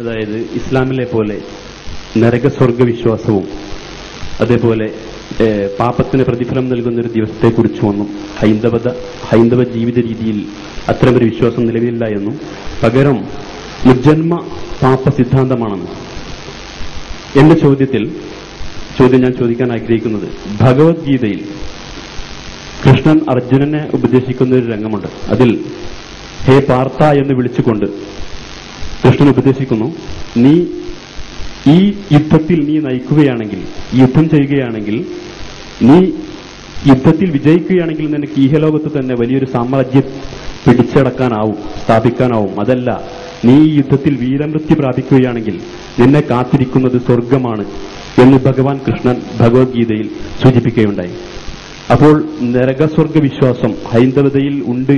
അതായത് ഇസ്ലാമിലെ പോലെ നരകസ്വർഗ വിശ്വാസവും അതേപോലെ പാപത്തിന് പ്രതിഫലം നൽകുന്ന ഒരു ദിവസത്തെക്കുറിച്ചുമൊന്നും ഹൈന്ദവത ഹൈന്ദവ ജീവിത രീതിയിൽ അത്തരമൊരു വിശ്വാസം നിലവിലില്ല എന്നും പകരം മുജ്ജന്മ പാപ സിദ്ധാന്തമാണെന്ന്. എന്റെ ചോദ്യത്തിൽ ചോദ്യം ഞാൻ ചോദിക്കാൻ ആഗ്രഹിക്കുന്നത് ഭഗവത്ഗീതയിൽ കൃഷ്ണൻ അർജുനനെ ഉപദേശിക്കുന്ന ഒരു രംഗമുണ്ട്. അതിൽ ഹേ പാർത്ത എന്ന് വിളിച്ചുകൊണ്ട് കൃഷ്ണൻ ഉപദേശിക്കുന്നു. നീ ഈ യുദ്ധത്തിൽ നീ നയിക്കുകയാണെങ്കിൽ യുദ്ധം ചെയ്യുകയാണെങ്കിൽ നീ യുദ്ധത്തിൽ വിജയിക്കുകയാണെങ്കിൽ നിനക്ക് ഈഹലോകത്ത് തന്നെ വലിയൊരു സാമ്രാജ്യം പിടിച്ചടക്കാനാവും സ്ഥാപിക്കാനാവും. അതല്ല നീ ഈ യുദ്ധത്തിൽ വീരമൃത്യു പ്രാപിക്കുകയാണെങ്കിൽ നിന്നെ കാത്തിരിക്കുന്നത് സ്വർഗമാണ് എന്ന് ഭഗവാൻ കൃഷ്ണൻ ഭഗവത്ഗീതയിൽ സൂചിപ്പിക്കുകയുണ്ടായി. അപ്പോൾ നരകസ്വർഗ വിശ്വാസം ഹൈന്ദവതയിൽ ഉണ്ട്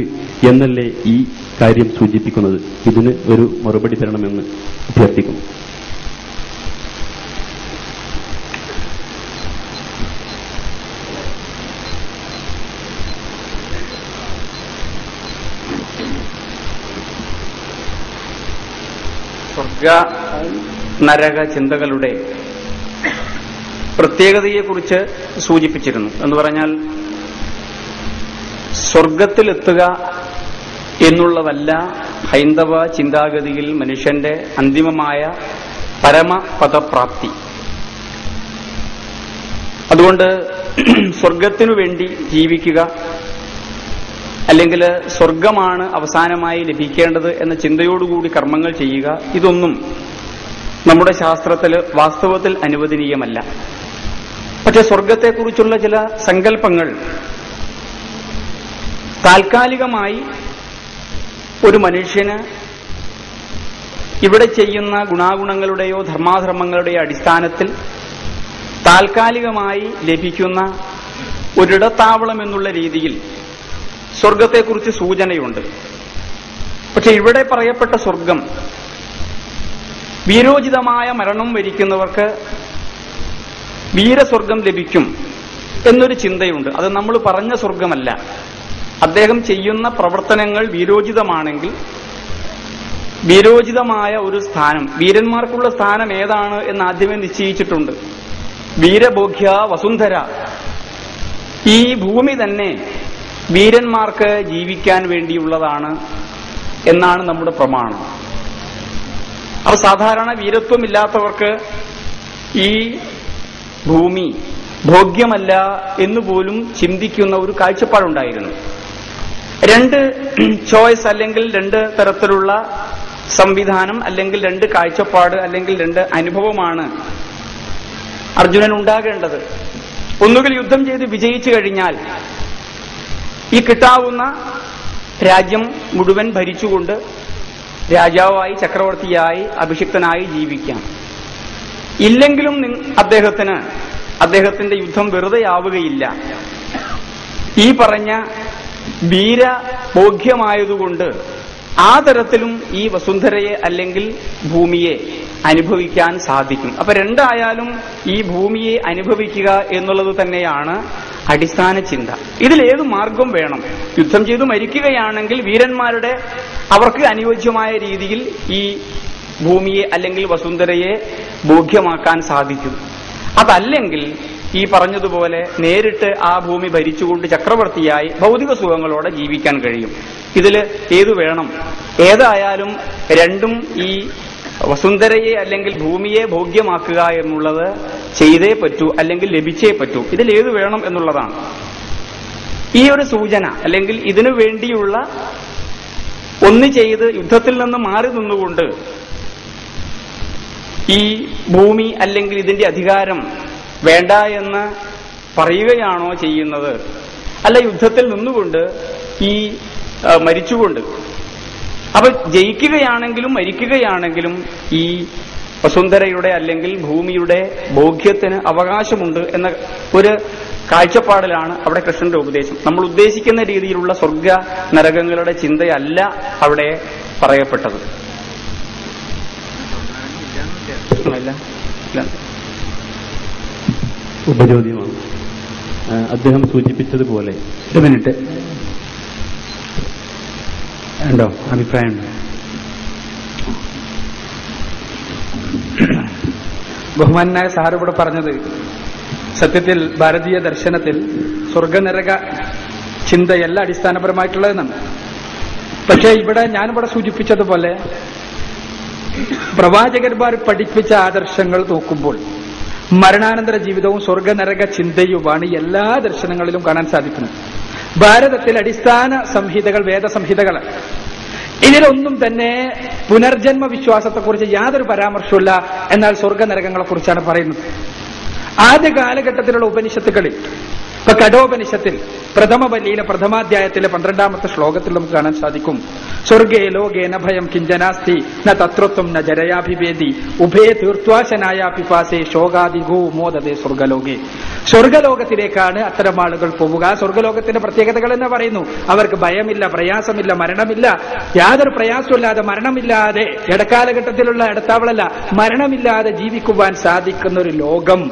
എന്നല്ലേ ഈ കാര്യം സൂചിപ്പിക്കുന്നത്? ഇതിന് ഒരു മറുപടി തരണമെന്ന് അഭ്യർത്ഥിക്കുന്നു. നരക ചിന്തകളുടെ പ്രത്യേകതയെക്കുറിച്ച് സൂചിപ്പിച്ചിരുന്നു. എന്ന് പറഞ്ഞാൽ സ്വർഗത്തിലെത്തുക എന്നുള്ളതല്ല ഹൈന്ദവ ചിന്താഗതിയിൽ മനുഷ്യന്റെ അന്തിമമായ പരമപദപ്രാപ്തി. അതുകൊണ്ട് സ്വർഗത്തിനു വേണ്ടി ജീവിക്കുക അല്ലെങ്കിൽ സ്വർഗമാണ് അവസാനമായി ലഭിക്കേണ്ടത് എന്ന ചിന്തയോടുകൂടി കർമ്മങ്ങൾ ചെയ്യുക ഇതൊന്നും നമ്മുടെ ശാസ്ത്രത്തിൽ വാസ്തവത്തിൽ അനുവദനീയമല്ല. പക്ഷെ സ്വർഗത്തെക്കുറിച്ചുള്ള ചില സങ്കല്പങ്ങൾ താൽക്കാലികമായി ഒരു മനുഷ്യന് ഇവിടെ ചെയ്യുന്ന ഗുണാഗുണങ്ങളുടെയോ ധർമാധർമ്മങ്ങളുടെയോ അടിസ്ഥാനത്തിൽ താൽക്കാലികമായി ലഭിക്കുന്ന ഒരിടത്താവളം എന്നുള്ള രീതിയിൽ സ്വർഗത്തെക്കുറിച്ച് സൂചനയുണ്ട്. പക്ഷെ ഇവിടെ പറയപ്പെട്ട സ്വർഗം വീരോചിതമായ മരണം വരിക്കുന്നവർക്ക് വീരസ്വർഗം ലഭിക്കും എന്നൊരു ചിന്തയുണ്ട്. അത് നമ്മൾ പറഞ്ഞ സ്വർഗമല്ല അദ്ദേഹം ചെയ്യുന്ന പ്രവർത്തനങ്ങൾ വീരോചിതമാണെങ്കിൽ വീരോചിതമായ ഒരു സ്ഥാനം വീരന്മാർക്കുള്ള സ്ഥാനം ഏതാണ് എന്ന് ആദ്യമേ നിശ്ചയിച്ചിട്ടുണ്ട്. വീരബോഖ്യ വസുന്ധര. ഈ ഭൂമി തന്നെ വീരന്മാർക്ക് ജീവിക്കാൻ വേണ്ടിയുള്ളതാണ് എന്നാണ് നമ്മുടെ പ്രമാണം. അപ്പൊ സാധാരണ വീരത്വമില്ലാത്തവർക്ക് ഈ ഭൂമി ഭോഗ്യമല്ല എന്നുപോലും ചിന്തിക്കുന്ന ഒരു കാഴ്ചപ്പാടുണ്ടായിരുന്നു. രണ്ട് ചോയ്സ് അല്ലെങ്കിൽ രണ്ട് തരത്തിലുള്ള സംവിധാനം അല്ലെങ്കിൽ രണ്ട് കാഴ്ചപ്പാട് അല്ലെങ്കിൽ രണ്ട് അനുഭവമാണ് അർജുനൻ ഉണ്ടാകേണ്ടത്. ഒന്നുകിൽ യുദ്ധം ചെയ്ത് വിജയിച്ചു കഴിഞ്ഞാൽ ഈ കിട്ടാവുന്ന രാജ്യം മുഴുവൻ ഭരിച്ചുകൊണ്ട് രാജാവായി ചക്രവർത്തിയായി അഭിഷിക്തനായി ജീവിക്കാം. ഇല്ലെങ്കിലും അദ്ദേഹത്തിന് അദ്ദേഹത്തിന്റെ യുദ്ധം വെറുതെയാവുകയില്ല. ഈ പറഞ്ഞ വീരബോധ്യമായതുകൊണ്ട് ആ തരത്തിലും ഈ വസുന്ധരയെ അല്ലെങ്കിൽ ഭൂമിയെ അനുഭവിക്കാൻ സാധിക്കും. അപ്പൊ രണ്ടായാലും ഈ ഭൂമിയെ അനുഭവിക്കുക എന്നുള്ളത് തന്നെയാണ് അടിസ്ഥാന ചിന്ത. ഇതിലേത് മാർഗം വേണം? യുദ്ധം ചെയ്തു മരിക്കുകയാണെങ്കിൽ വീരന്മാരുടെ അവർക്ക് അനുയോജ്യമായ രീതിയിൽ ഈ ഭൂമിയെ അല്ലെങ്കിൽ വസുന്ധരയെ ബോധ്യമാക്കാൻ സാധിക്കും. അതല്ലെങ്കിൽ ഈ പറഞ്ഞതുപോലെ നേരിട്ട് ആ ഭൂമി ഭരിച്ചുകൊണ്ട് ചക്രവർത്തിയായി ഭൗതിക സുഖങ്ങളോടെ ജീവിക്കാൻ കഴിയും. ഇതിൽ ഏതു വേണം? ഏതായാലും രണ്ടും ഈ വസുന്ധരയെ അല്ലെങ്കിൽ ഭൂമിയെ ഭോഗ്യമാക്കുക എന്നുള്ളത് ചെയ്തേ പറ്റൂ അല്ലെങ്കിൽ ലഭിച്ചേ പറ്റൂ. ഇതിൽ ഏത് വേണം എന്നുള്ളതാണ്. ഈ ഒരു സൂചന അല്ലെങ്കിൽ ഇതിനു വേണ്ടിയുള്ള ഒന്ന് ചെയ്ത് യുദ്ധത്തിൽ നിന്ന് മാറി നിന്നുകൊണ്ട് ഈ ഭൂമി അല്ലെങ്കിൽ ഇതിന്റെ അധികാരം വേണ്ട എന്ന് പറയുകയാണോ ചെയ്യുന്നത്? അല്ല യുദ്ധത്തിൽ നിന്നുകൊണ്ട് ഈ മരിച്ചുകൊണ്ട്. അപ്പൊ ജയിക്കുകയാണെങ്കിലും മരിക്കുകയാണെങ്കിലും ഈ വസുന്ധരയുടെ അല്ലെങ്കിൽ ഭൂമിയുടെ ബോധ്യത്തിന് അവകാശമുണ്ട് എന്ന ഒരു കാഴ്ചപ്പാടിലാണ് അവിടെ കൃഷ്ണന്റെ ഉപദേശം. നമ്മൾ ഉദ്ദേശിക്കുന്ന രീതിയിലുള്ള സ്വർഗ നരകങ്ങളുടെ ചിന്തയല്ല അവിടെ പറയപ്പെട്ടത്. ഇല്ല. ഉപചോദ്യമാണ് അദ്ദേഹം സൂചിപ്പിച്ചതുപോലെ. ഒരു മിനിറ്റ്. ഉണ്ടോ? അഭിപ്രായം ബഹുമാനായ സാർ ഇവിടെ പറഞ്ഞത് സത്യത്തിൽ ഭാരതീയ ദർശനത്തിൽ സ്വർഗനരക ചിന്തയല്ല അടിസ്ഥാനപരമായിട്ടുള്ളതെന്നാണ്. പക്ഷേ ഇവിടെ ഞാനിവിടെ സൂചിപ്പിച്ചതുപോലെ പ്രവാചകന്മാർ പഠിപ്പിച്ച ആദർശങ്ങൾ നോക്കുമ്പോൾ മരണാനന്തര ജീവിതവും സ്വർഗനരക ചിന്തയുമാണ് എല്ലാ ദർശനങ്ങളിലും കാണാൻ സാധിക്കുന്നത്. ഭാരതത്തിൽ അടിസ്ഥാന സംഹിതകൾ വേദസംഹിതകളാണ് ഇതിലൊന്നും തന്നെ പുനർജന്മ വിശ്വാസത്തെക്കുറിച്ച് യാതൊരു പരാമർശമില്ല എന്നാൽ സ്വർഗനരകങ്ങളെ കുറിച്ചാണ് പറയുന്നത്. ആദ്യ കാലഘട്ടത്തിലുള്ള ഉപനിഷത്തുകളിൽ ഇപ്പൊ കഠോപനിഷത്തിൽ പ്രഥമ വല്ലിയിലെ പ്രഥമാധ്യായത്തിലെ പന്ത്രണ്ടാമത്തെ ശ്ലോകത്തിൽ നമുക്ക് കാണാൻ സാധിക്കും. സ്വർഗേ ലോകേ ന ഭയം കിഞ്ചനാസ്തി ന തത്രത്വം ന ജരയാഭിവേദി ഉഭയ തീർത്വാശനായ പിപാസേ ശോകാദിഗോ മോദതേ സ്വർഗലോകേ. സ്വർഗലോകത്തിലേക്കാണ് അത്തരം ആളുകൾ പോവുക. സ്വർഗലോകത്തിന്റെ പ്രത്യേകതകൾ എന്ന് പറയുന്നു. അവർക്ക് ഭയമില്ല പ്രയാസമില്ല മരണമില്ല. യാതൊരു പ്രയാസമില്ലാതെ മരണമില്ലാതെ ഇടക്കാലഘട്ടത്തിലുള്ള ഇടത്താവളല്ല മരണമില്ലാതെ ജീവിക്കുവാൻ സാധിക്കുന്ന ഒരു ലോകം.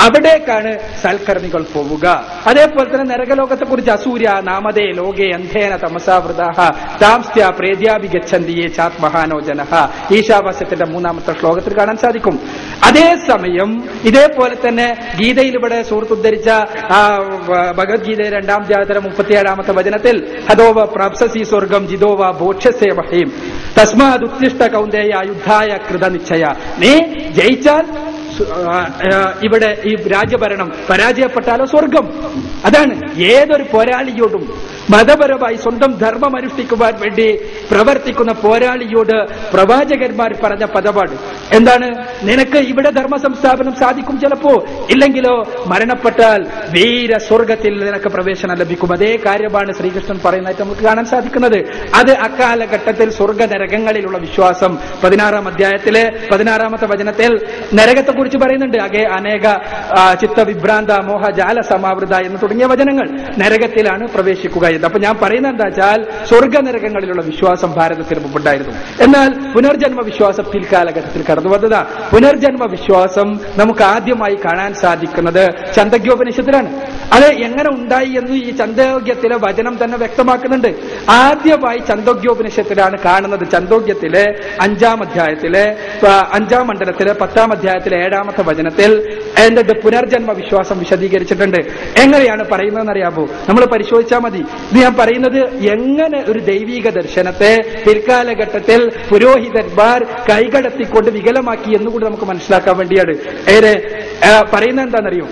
അവിടേക്കാണ് സൽക്കർമ്മികൾ പോവുക. അതേപോലെ തന്നെ നരകലോകത്തെ കുറിച്ച് അസൂര്യ നാമതേ ലോകേ അന്ധേന തമസാവൃതാഹ താംസ്യ പ്രേദ്യാഭിഗച്ഛന്തിയെ ചാത്മഹാനോ ജനഹ. ഈശാവാസ്യത്തിന്റെ മൂന്നാമത്തെ ശ്ലോകത്തിൽ കാണാൻ സാധിക്കും. അതേസമയം ഇതേപോലെ തന്നെ ഗീതയിൽ ഇവിടെ സുഹൃത്ത് ഉദ്ധരിച്ച ആ, വ- ഭഗവത്ഗീത രണ്ടാം അധ്യായത്തിലെ മുപ്പത്തിയേഴാമത്തെ വചനത്തിൽ ഹതോവ പ്രാപ്സസി സ്വർഗം ജിതോവ ബോക്ഷസേ തസ്മാ ഉത്തിഷ്ട കൗന്ദേയ യുദ്ധായ കൃത നിശ്ചയ നീ ജയിച്ചാൽ ഇവിടെ ഈ രാജ്യഭരണം പരാജയപ്പെട്ടാലോ സ്വർഗം. അതാണ് ഏതൊരു പോരാളിയോടും മതപരമായി സ്വന്തം ധർമ്മം അനുഷ്ഠിക്കുവാൻ വേണ്ടി പ്രവർത്തിക്കുന്ന പോരാളിയോട് പ്രവാചകന്മാർ പറഞ്ഞ പദപാട്. എന്താണ്? നിനക്ക് ഇവിടെ ധർമ്മ സംസ്ഥാപനം സാധിക്കും ചിലപ്പോ. ഇല്ലെങ്കിലോ മരണപ്പെട്ടാൽ വീര സ്വർഗത്തിൽ നിനക്ക് പ്രവേശനം ലഭിക്കും. അതേ കാര്യമാണ് ശ്രീകൃഷ്ണൻ പറയുന്നതായിട്ട് നമുക്ക് കാണാൻ സാധിക്കുന്നത്. അത് അക്കാലഘട്ടത്തിൽ സ്വർഗ നരകങ്ങളിലുള്ള വിശ്വാസം പതിനാറാം അധ്യായത്തിലെ പതിനാറാമത്തെ വചനത്തിൽ നരകത്തെ കുറിച്ച് പറയുന്നുണ്ട്. അകെ അനേക ചിത്തവിഭ്രാന്ത മോഹ ജാല സമാവൃത എന്ന് തുടങ്ങിയ വചനങ്ങൾ നരകത്തിലാണ് പ്രവേശിക്കുക എന്ന്. അപ്പൊ ഞാൻ പറയുന്നത് എന്താ വെച്ചാൽ സ്വർഗ നരകങ്ങളിലുള്ള വിശ്വാസം ഭാരതത്തിന് മുമ്പുണ്ടായിരുന്നു. എന്നാൽ പുനർജന്മ വിശ്വാസം പിൽക്കാലഘട്ടത്തിൽ കടന്നു വന്നതാ. പുനർജന്മ വിശ്വാസം നമുക്ക് ആദ്യമായി കാണാൻ സാധിക്കുന്നത് ചന്ദഗ്യോപനിഷത്തിലാണ്. അത് എങ്ങനെ ഉണ്ടായി എന്ന് ഈ ചന്തോഗ്യത്തിലെ വചനം തന്നെ വ്യക്തമാക്കുന്നുണ്ട്. ആദ്യമായി ചന്തോഗ്യോപനിഷത്തിലാണ് കാണുന്നത് ചന്തോഗ്യത്തിലെ അഞ്ചാം അധ്യായത്തിലെ അഞ്ചാം മണ്ഡലത്തിലെ പത്താം അധ്യായത്തിലെ ഏഴാമത്തെ വചനത്തിൽ എന്റെ പുനർജന്മ വിശ്വാസം വിശദീകരിച്ചിട്ടുണ്ട്. എങ്ങനെയാണ് പറയുന്നതെന്ന് അറിയാമോ നമ്മൾ പരിശോധിച്ചാൽ മതി. ഇത് ഞാൻ പറയുന്നത് എങ്ങനെ ഒരു ദൈവീക ദർശനത്തെ പിൽക്കാലഘട്ടത്തിൽ പുരോഹിതന്മാർ കൈകടത്തിക്കൊണ്ട് വികലമാക്കി എന്നുകൂടി നമുക്ക് മനസ്സിലാക്കാൻ വേണ്ടിയാണ്. ഏറെ പറയുന്നത് എന്താണെന്നറിയോ?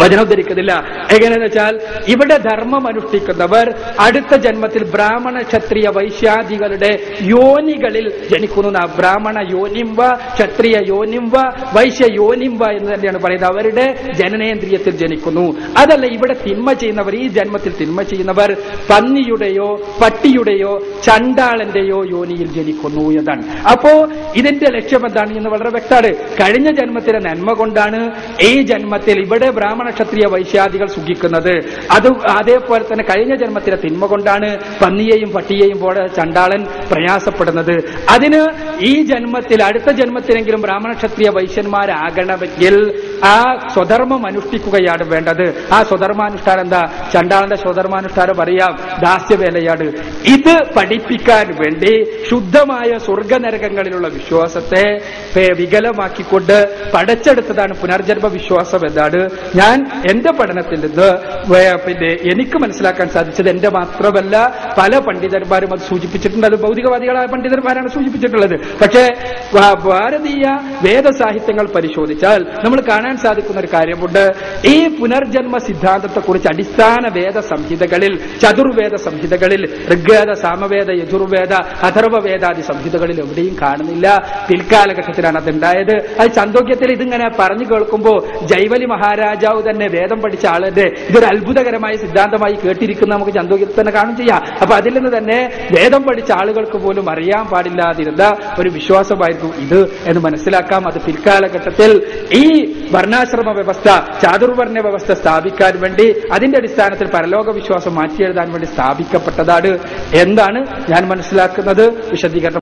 വചനം ധരിക്കുന്നില്ല എങ്ങനെയെന്ന് വെച്ചാൽ ഇവിടെ ധർമ്മം അനുഷ്ഠിക്കുന്നവർ അടുത്ത ജന്മത്തിൽ ബ്രാഹ്മണ ക്ഷത്രിയ വൈശ്യാദികളുടെ യോനികളിൽ ജനിക്കുന്നു. ബ്രാഹ്മണ യോനിംവ ക്ഷത്രിയ യോനിംവ വൈശ്യ യോനിംവ എന്ന് തന്നെയാണ് പറയുന്നത്. അവരുടെ ജനനേന്ദ്രിയത്തിൽ ജനിക്കുന്നു. അതല്ല ഇവിടെ തിന്മ ചെയ്യുന്നവർ ഈ ജന്മത്തിൽ തിന്മ ചെയ്യുന്നവർ പന്നിയുടെയോ പട്ടിയുടെയോ ചണ്ടാളന്റെയോ യോനിയിൽ ജനിക്കുന്നു എന്നാണ്. അപ്പോ ഇതിന്റെ ലക്ഷ്യം എന്താണ് എന്ന് വളരെ വ്യക്തമാണ്. കഴിഞ്ഞ ജന്മത്തിലെ നന്മ കൊണ്ടാണ് ഈ ജന്മത്തിൽ ഇവിടെ ബ്രാഹ്മണ ക്ഷത്രിയ വൈശ്യാദികൾ സുഖിക്കുന്നത്. അത് അതേപോലെ തന്നെ കഴിഞ്ഞ ജന്മത്തിലെ തിന്മ കൊണ്ടാണ് പന്നിയെയും പട്ടിയെയും പോലെ ചണ്ടാളൻ പ്രയാസപ്പെടുന്നത്. അതിന് ഈ ജന്മത്തിൽ അടുത്ത ജന്മത്തിലെങ്കിലും ബ്രാഹ്മണ ക്ഷത്രിയ വൈശ്യന്മാരാകണമെങ്കിൽ ആ സ്വധർമ്മം അനുഷ്ഠിക്കുകയാണ് വേണ്ടത്. ആ സ്വധർമാനുഷ്ഠാനം എന്താ? ചണ്ടാളന്റെ സ്വധർമാനുഷ്ഠാനം അറിയാം. ദാസ്യവേലയാണ്. ഇത് പഠിപ്പിക്കാൻ വേണ്ടി ശുദ്ധമായ സ്വർഗനരകങ്ങളിലുള്ള വിശ്വാസത്തെ വികലമാക്കിക്കൊണ്ട് പടച്ചെടുത്തതാണ് പുനർജന്മ വിശ്വാസം എന്നാണ് ഞാൻ എന്റെ പഠനത്തിൽ നിന്ന് പിന്നെ എനിക്ക് മനസ്സിലാക്കാൻ സാധിച്ചത് എന്റെ മാത്രമല്ല പല പണ്ഡിതന്മാരും അത് സൂചിപ്പിച്ചിട്ടുണ്ട്. അത് ഭൗതികവാദികളായ പണ്ഡിതന്മാരാണ് സൂചിപ്പിച്ചിട്ടുള്ളത്. പക്ഷേ ഭാരതീയ വേദസാഹിത്യങ്ങൾ പരിശോധിച്ചാൽ നമ്മൾ കാണാൻ സാധിക്കുന്ന ഒരു കാര്യമുണ്ട്. ഈ പുനർജന്മ സിദ്ധാന്തത്തെക്കുറിച്ച് അടിസ്ഥാന വേദ സംഹിതകളിൽ ചതുർവേദ സംഹിതകളിൽ ഋഗ്വേദ സാമവേദ യജുർവേദ അഥർവവേദാദി സംഹിതകളിൽ എവിടെയും കാണുന്നില്ല. പിൽക്കാലഘട്ടത്തിലാണ് അതുണ്ടായത്. അത് ചന്തോക്യത്തിൽ ഇതിങ്ങനെ പറഞ്ഞു കേൾക്കുമ്പോൾ ജൈവലി മഹാരാജാവ് തന്നെ വേദം പഠിച്ച ആളുടെ ഇതൊരു അത്ഭുതകരമായ സിദ്ധാന്തമായി കേട്ടിരിക്കുന്ന നമുക്ക് ചന്തോക്യത്തിൽ തന്നെ കാണും ചെയ്യാം. അപ്പൊ അതിൽ നിന്ന് തന്നെ വേദം പഠിച്ച ആളുകൾക്ക് പോലും അറിയാൻ പാടില്ലാതിരുന്ന ഒരു വിശ്വാസമായിരുന്നു ഇത് എന്ന് മനസ്സിലാക്കാം. അത് പിൽക്കാലഘട്ടത്തിൽ ഈ വർണാശ്രമ വ്യവസ്ഥ ചാതുർവർണ വ്യവസ്ഥ സ്ഥാപിക്കാൻ വേണ്ടി അതിന്റെ അടിസ്ഥാനത്തിൽ പരലോക വിശ്വാസം മാറ്റിയെഴുതാൻ വേണ്ടി സ്ഥാപിക്കപ്പെട്ടതാണ്. എന്താണ് ഞാൻ മനസ്സിലാക്കുന്നത്? വിശദീകരണം